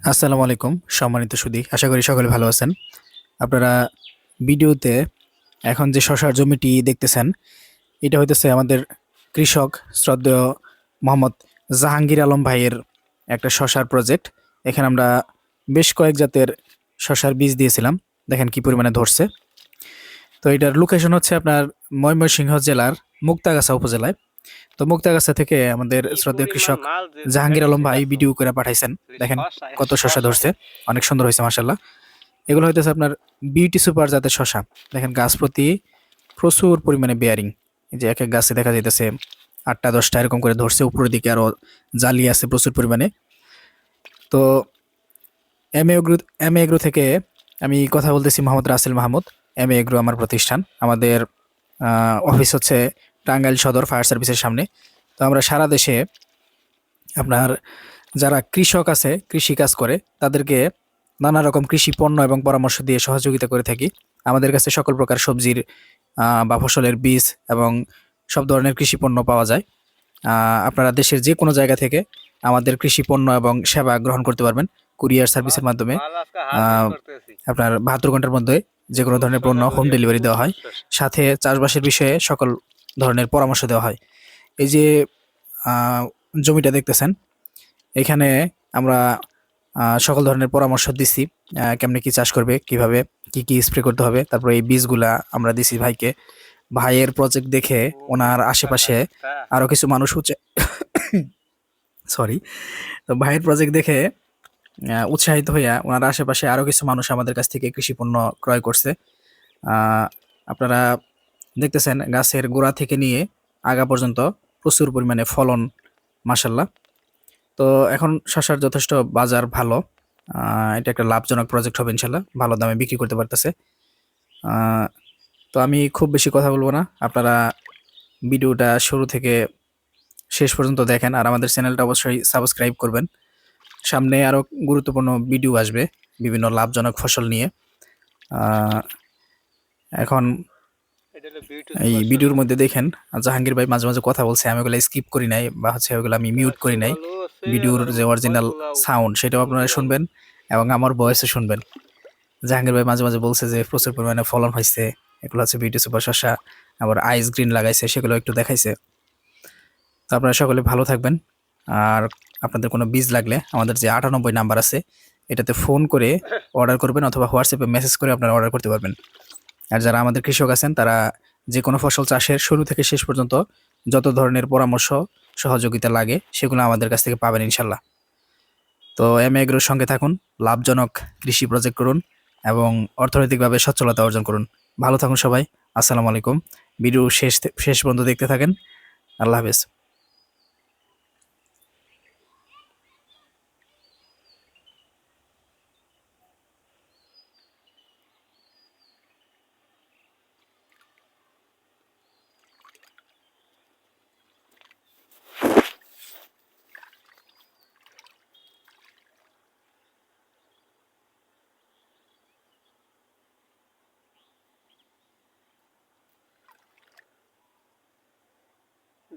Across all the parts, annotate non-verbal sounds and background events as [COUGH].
আসসালামু আলাইকুম, সম্মানিত সুদী আশা করি সকলে ভালো আছেন। আপনারা ভিডিওতে এখন যে শশার জমিটি দেখতেছেন, এটা হইতেছে আমাদের কৃষক শ্রদ্ধেয় মোহাম্মদ জাহাঙ্গীর আলম ভাইয়ের একটা শশার প্রজেক্ট এখানে আমরা বেশ কয়েক জাতের শশার বীজ দিয়েছিলাম। দেখেন কি পরিমাণে ধরছে। তো এটার লোকেশন হচ্ছে আপনার ময়মনসিংহ জেলার মুক্তাগাছা উপজেলায়। তো মুক্তাগাছা থেকে আমাদের শ্রদ্ধেয় কৃষক জাহাঙ্গীর আলম ভাই ভিডিও করে পাঠাইছেন। দেখেন কত শশা ধরছে। অনেক সুন্দর হয়েছে মার্শাল্লাহ এগুলো হইতেছে আপনার বিউটি সুপার জাতের শশা দেখেন গাছ প্রতি প্রচুর পরিমাণে বেয়ারিং এই যে এক এক গাছে দেখা যাইতেছে আটটা দশটা এরকম করে ধরছে উপরের দিকে আরও জালি আছে প্রচুর পরিমাণে। তো এম এগ্রো এম এগ্রো থেকে আমি কথা বলতেছি মোহাম্মদ রাসেল মাহমুদ এম এগ্রো আমার প্রতিষ্ঠান। আমাদের আহ, অফিস হচ্ছে টাঙ্গাইল সদর ফায়ার সার্ভিসের সামনে। তো আমরা সারা দেশে আপনার যারা কৃষক আছে, কৃষি কাজ করে, তাদেরকে নানা রকম কৃষি পণ্য এবং পরামর্শ দিয়ে সহযোগিতা করে থাকি। আমাদের কাছে সকল প্রকার সবজির বা ফসলের বীজ এবং সব ধরনের কৃষি পণ্য পাওয়া যায়। আপনারা দেশের যে কোনো জায়গা থেকে আমাদের কৃষি পণ্য এবং সেবা গ্রহণ করতে পারবেন কুরিয়ার সার্ভিসের মাধ্যমে। আপনার বাহাত্তর ঘণ্টার মধ্যে যে কোনো ধরনের পণ্য হোম ডেলিভারি দেওয়া হয়। সাথে চাষবাসের বিষয়ে সকল ধরনের পরামর্শ দেওয়া হয়। এই যে জমিটা দেখতেছেন, এখানে আমরা সকল ধরনের পরামর্শ দিছি কেমনে কি চাষ করবে, কীভাবে, কি কি স্প্রে করতে হবে, তারপরে এই বীজগুলা আমরা দিছি ভাইকে। ভাইয়ের প্রজেক্ট দেখে ওনার আশেপাশে আরও কিছু মানুষ হচ্ছে সরি তো ভাইয়ের প্রজেক্ট দেখে উৎসাহিত হইয়া ওনার আশেপাশে আরও কিছু মানুষ আমাদের কাছ থেকে কৃষি পণ্য ক্রয় করছে। আপনারা দেখতেছেন গাছের গোড়া থেকে নিয়ে আগা পর্যন্ত প্রচুর পরিমাণে ফলন মাসাল্লাহ তো এখন শশার যথেষ্ট বাজার ভালো। এটা একটা লাভজনক প্রজেক্ট হবে ইনশাল্লাহ ভালো দামে বিক্রি করতে পারতেছে। তো আমি খুব বেশি কথা বলব না। আপনারা ভিডিওটা শুরু থেকে শেষ পর্যন্ত দেখেন আর আমাদের চ্যানেলটা অবশ্যই সাবস্ক্রাইব করবেন। সামনে আরও গুরুত্বপূর্ণ ভিডিও আসবে বিভিন্ন লাভজনক ফসল নিয়ে। এখন এই ভিডিওর মধ্যে দেখেন জাহাঙ্গীর ভাই মাঝে মাঝে কথা বলছে আমি ওগুলো স্কিপ করি নাই বা হচ্ছে ওগুলো আমি মিউট করি নাই। ভিডিওর যে অরিজিনাল সাউন্ড সেটাও আপনারা শুনবেন এবং আমার ভয়েসও শুনবেন। জাহাঙ্গীর ভাই মাঝে মাঝে বলছে যে প্রচুর পরিমাণে ফলন হয়েছে এগুলো হচ্ছে ভিডিও সুপার শসা আবার আইস গ্রিন লাগাইছে সেগুলো একটু দেখাইছে। তো আপনারা সকলে ভালো থাকবেন। আর আপনাদের কোনো বীজ লাগলে আমাদের যে আটানব্বই নাম্বার আছে এটাতে ফোন করে [LAUGHS] অর্ডার করবেন অথবা হোয়াটসঅ্যাপে মেসেজ করে আপনারা অর্ডার করতে পারবেন। আর যারা আমাদের কৃষক আছেন, তারা যে কোনো ফসল চাষের শুরু থেকে শেষ পর্যন্ত যত ধরনের পরামর্শ সহযোগিতা লাগে, সেগুলো আমাদের কাছ থেকে পাবেন ইনশাল্লাহ। তো এম এগ্রোর সঙ্গে থাকুন, লাভজনক কৃষি প্রজেক্ট করুন এবং অর্থনৈতিকভাবে সচ্ছলতা অর্জন করুন। ভালো থাকুন সবাই, আসসালামু আলাইকুম। ভিডিও শেষ শেষ পর্যন্ত দেখতে থাকেন। আল্লাহ হাফেজ।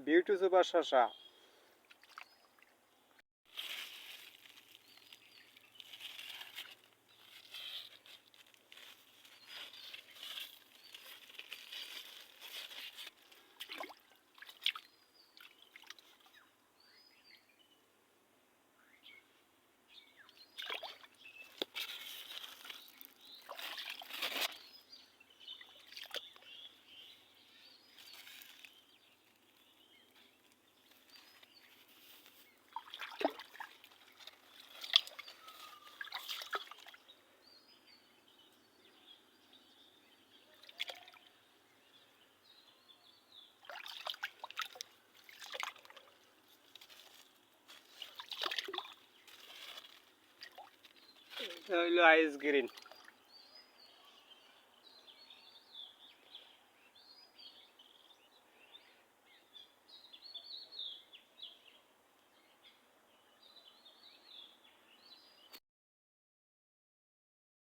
বিউটি সুপার শশা হইল আইস গ্রিন